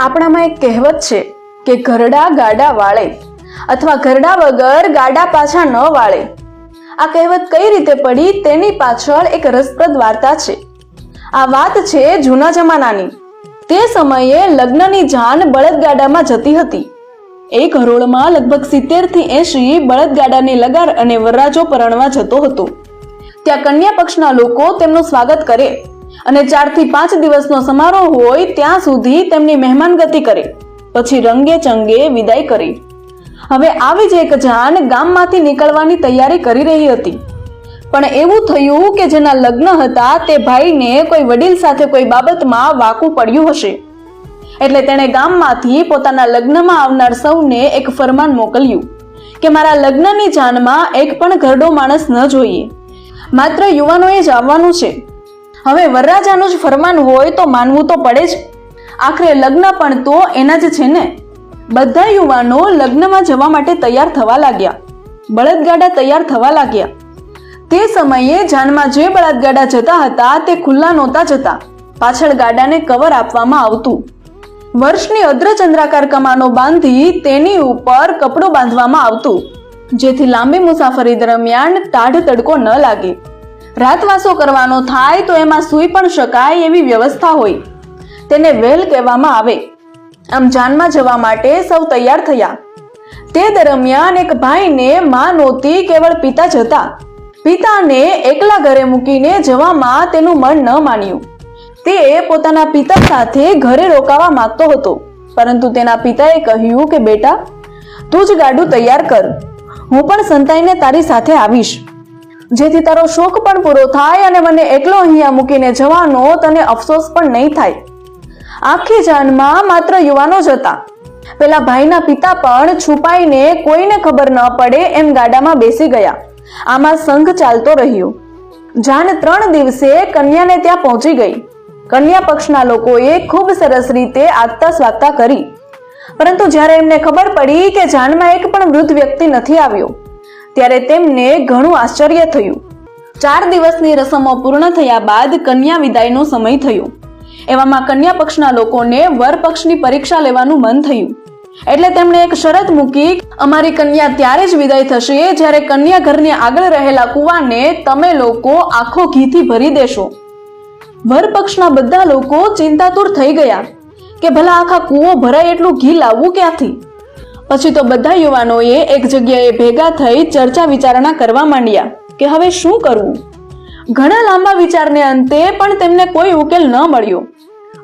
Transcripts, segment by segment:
આપણામાં એક કહેવત છે કે ઘરડા ગાડા વાળે અથવા ઘરડા વગર ગાડા પાછા ન વાળે. આ કહેવત કઈ રીતે પડી તેની પાછળ એક રસપ્રદ વાર્તા છે. આ વાત છે જૂના જમાનાની. તે સમયે લગ્નની જાન બળદગાડામાં જતી હતી. એક હરોળમાં લગભગ સિત્તેરથી એંશી બળદગાડાની લગાર અને વરરાજો પરણવા જતો હતો. ત્યાં કન્યા પક્ષના લોકો તેમનું સ્વાગત કરે અને ચારથી પાંચ દિવસનો સમારોહ હોય ત્યાં સુધી તેમની મહેમાનગતિ કરે. પછી રંગે ચંગે વિદાય કરી. હવે આવી જ એક જાન ગામમાંથી નીકળવાની તૈયારી કરી રહી હતી. પણ એવું થયું કે જેના લગ્ન હતા તે ભાઈને કોઈ વડીલ સાથે કોઈ બાબતમાં વાકું પડ્યું હશે. એટલે તેણે ગામમાંથી પોતાના લગ્નમાં આવનાર સૌને એક ફરમાન મોકલ્યું કે મારા લગ્નની જાનમાં એક પણ ઘરડો માણસ ન જોઈએ. માત્ર યુવાનોએ જ આવવાનું છે. હવે વરરાજાનું જ ફરમાન હોય તો માનવું તો પડે જ. આખરે લગ્ન પણ તો એના જ છે ને. બધા યુવાનો લગ્નમાં જવા માટે તૈયાર થવા લાગ્યા. બળદગાડા તૈયાર થવા લાગ્યા. તે સમયે જાનમાં જે બળદગાડા જતા હતા તે ખુલ્લા નહોતા જતા. પાછળ ગાડાને કવર આપવામાં આવતું. વર્ષની અદ્રચંદ્રાકાર કમાનો બાંધી તેની ઉપર કપડું બાંધવામાં આવતું. જેથી લાંબી મુસાફરી દરમિયાન ટાઢ તડકો ન લાગે. રાતવાસો કરવાનો થાય તો એમાં સૂઈ પણ શકાય એવી વ્યવસ્થા હોય. તેને વેલ કહેવામાં આવે. આમ જાનમાં જવા માટે સૌ તૈયાર થયા. તે દરમિયાન એક ભાઈને માં નહોતી, કેવળ પિતા જતા પિતાને એકલા ઘરે મૂકીને જવામાં તેનું મન ન માન્યું. તે પોતાના પિતા સાથે ઘરે રોકાવા માંગતો હતો. પરંતુ તેના પિતાએ કહ્યું કે, બેટા, તું જ ગાડું તૈયાર કર. હું પણ સંતાઈને તારી સાથે આવીશ. જેથી તારો શોખ પણ પૂરો થાય અને મને એકલો અહીંયા મૂકીને જવાનો તને અફસોસ પણ નહીં થાય. આખી જાનમાં માત્ર યુવાનો જ હતા. પેલા ભાઈના પિતા પણ છુપાઈને કોઈને ખબર ન પડે એમ ગાડામાં બેસી ગયા. આમાં સંઘ ચાલતો રહ્યો. જાન ત્રણ દિવસે કન્યાને ત્યાં પહોંચી ગઈ. કન્યા પક્ષના લોકોએ ખૂબ સરસ રીતે આગતા સ્વાગતા કરી. પરંતુ જ્યારે એમને ખબર પડી કે જાનમાં એક પણ વૃદ્ધ વ્યક્તિ નથી આવ્યો ત્યારે તેમને ઘણું આશ્ચર્ય થયું. ચાર દિવસની રસમો પૂર્ણ થયા બાદ કન્યા વિદાયનો સમય થયો. એવામાં કન્યા પક્ષના લોકોને વર પક્ષની પરીક્ષા લેવાનું મન થયું. એટલે તેમણે એક શરત મૂકી, અમારી કન્યા ત્યારે જ વિદાય થશે જ્યારે કન્યા ઘરની આગળ રહેલા કુવાને તમે લોકો આખો ઘીથી ભરી દેશો. વર પક્ષના બધા લોકો ચિંતાતુર થઈ ગયા કે ભલા આખા કૂવો ભરાય એટલું ઘી લાવવું ક્યાંથી? પછી તો બધા યુવાનોએ એક જગ્યાએ ભેગા થઈ ચર્ચા વિચારણા કરવા માંડ્યા કે હવે શું કરવું? ઘણા લાંબા વિચારને અંતે પણ તેમને કોઈ ઉકેલ ન મળ્યો.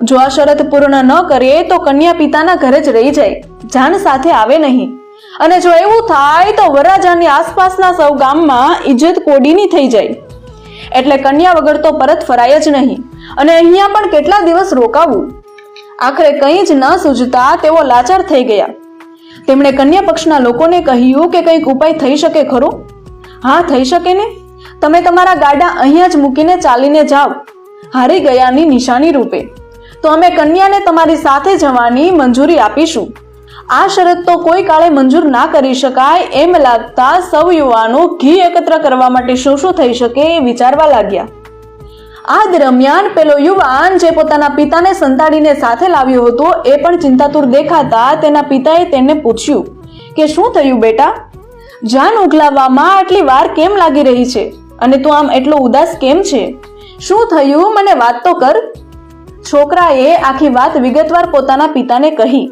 જો આ શરત પૂર્ણ ન કરે તો કન્યા પિતાના ઘરે જ રહી જાય, જાન સાથે આવે નહીં. અને જો એવું થાય તો વરરાજાની આસપાસના સૌ ગામમાં ઇજ્જત કોડીની થઈ જાય. એટલે કન્યા વગર તો પરત ફરાય જ નહીં. અને અહીંયા પણ કેટલા દિવસ રોકાવું? આખરે કંઈ જ ન સૂઝતા તેઓ લાચાર થઈ ગયા. તેમણે કન્યા પક્ષના લોકોને કહ્યું કે કંઈક ઉપાય થઈ શકે ખરો? હા, થઈ શકે ને? તમે તમારા ગાડા અહીંયા જ મૂકીને ચાલીને જાઓ, હારી ગયાની નિશાની રૂપે. તો અમે કન્યાને તમારી સાથે જવાની મંજૂરી આપીશું. આ શરત તો કોઈ કાળે મંજૂર ના કરી શકાય એમ લાગતા સૌ યુવાનો ઘી એકત્ર કરવા માટે શું શું થઈ શકે એ વિચારવા લાગ્યા. આ દરમિયાન પેલો યુવાન જે પોતાના પિતાને સંતાડીને સાથે લાવ્યો હતો, એ પણ ચિંતાતુર દેખાતા તેના પિતાએ તેને પૂછ્યું કે શું થયું બેટા? જાન ઉગલાવવામાં આટલી વાર કેમ લાગી રહી છે? અને તું આમ એટલો ઉદાસ કેમ છે? શું થયું? મને વાત તો કર. છોકરાએ આખી વાત વિગતવાર પોતાના પિતાને કહી.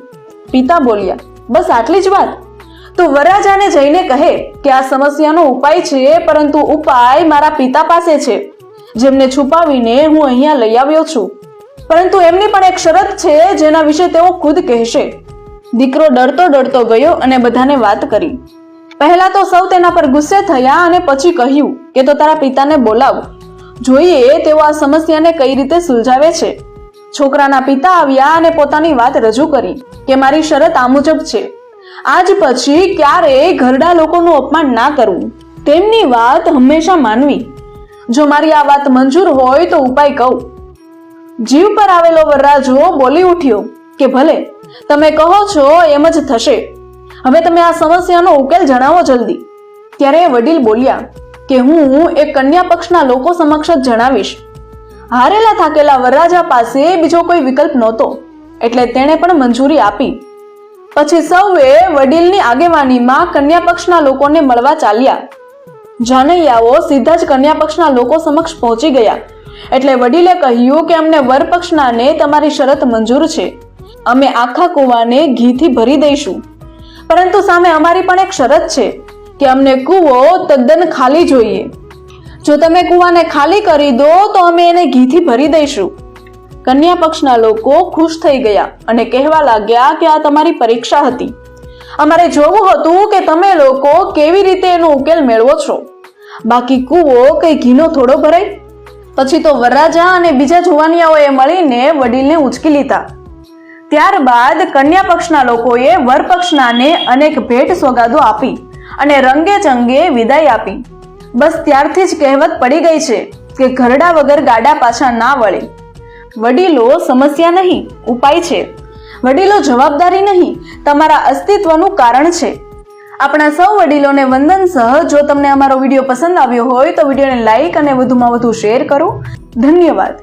પિતા બોલ્યા, બસ આટલી જ વાત? તો વરરાજાને જઈને કહે કે આ સમસ્યાનો ઉપાય છે, પરંતુ ઉપાય મારા પિતા પાસે છે. જેમને છુપાવીને હું અહીંયા લઈ આવ્યો છું. પરંતુ એમની પણ એક શરત છે, જેના વિશે તેઓ ખુદ કહેશે. દીકરો ડરતો ડરતો ગયો અને બધાને વાત કરી. પહેલા તો સૌ તેના પર ગુસ્સે થયા અને પછી કહ્યું કે તો તારા પિતાને બોલાવ. જોઈએ તેઓ આ સમસ્યાને કઈ રીતે સુલઝાવે છે. છોકરાના પિતા આવ્યા અને પોતાની વાત રજૂ કરી કે મારી શરત આ મુજબ છે. આજ પછી ક્યારેય ઘરડા લોકોનું અપમાન ના કરવું. તેમની વાત હંમેશા માનવી. જો મારી આ વાત મંજૂર હોય તો ઉપાય કહું. જીવ પર આવેલો વરરાજો બોલી ઉઠ્યો કે ભલે, તમે કહો છો એમ જ થશે. હવે તમે આ સમસ્યાનો ઉકેલ જણાવો જલ્દી. ત્યારે વડીલ બોલ્યા કે હું એ કન્યા પક્ષના લોકો સમક્ષ જ જણાવીશ. હારેલા થાકેલા વરરાજા પાસે બીજો કોઈ વિકલ્પ નહોતો, એટલે તેણે પણ મંજૂરી આપી. પછી સૌએ વડીલની આગેવાનીમાં કન્યા પક્ષના લોકોને મળવા ચાલ્યા. જાનૈયાઓ સીધા જ કન્યા પક્ષના લોકો સમક્ષ પહોંચી ગયા. એટલે વડીલે કહ્યું કે અમને વર પક્ષનાને તમારી શરત મંજૂર છે. અમે આખા કૂવાને ઘીથી ભરી દઈશું. પરંતુ સામે અમારી પણ એક શરત છે કે અમને કૂવો તદ્દન ખાલી જોઈએ. જો તમે કૂવાને ખાલી કરી દો તો અમે એને ઘીથી ભરી દઈશું. કન્યા પક્ષના લોકો ખુશ થઈ ગયા અને કહેવા લાગ્યા કે આ તમારી પરીક્ષા હતી. અમારે જોવું હતું કે તમે લોકો કેવી રીતે એનો ઉકેલ મેળવો છો. બાકી કૂવો કઈ ઘીનો થોડો ભરાય? પછી તો વરરાજા અને બીજા જુવાનિયાઓએ મળીને વડીલને ઉચકી લીધા. ત્યારબાદ કન્યા પક્ષના લોકોએ વરપક્ષનાને અનેક ભેટ સોગાદો આપી અને રંગે ચંગે વિદાય આપી. બસ ત્યારથી જ કહેવત પડી ગઈ છે કે ઘરડા વગર ગાડા પાછા ના વળે. વડીલો સમસ્યા નહીં, ઉપાય છે. વડીલો જવાબદારી નહીં, તમારા અસ્તિત્વનું કારણ છે. આપણા સૌ વડીલોને વંદન સહ, જો તમને અમારો વીડિયો પસંદ આવ્યો હોય તો વિડીયોને લાઇક અને વધુમાં વધુ શેર કરો. ધન્યવાદ.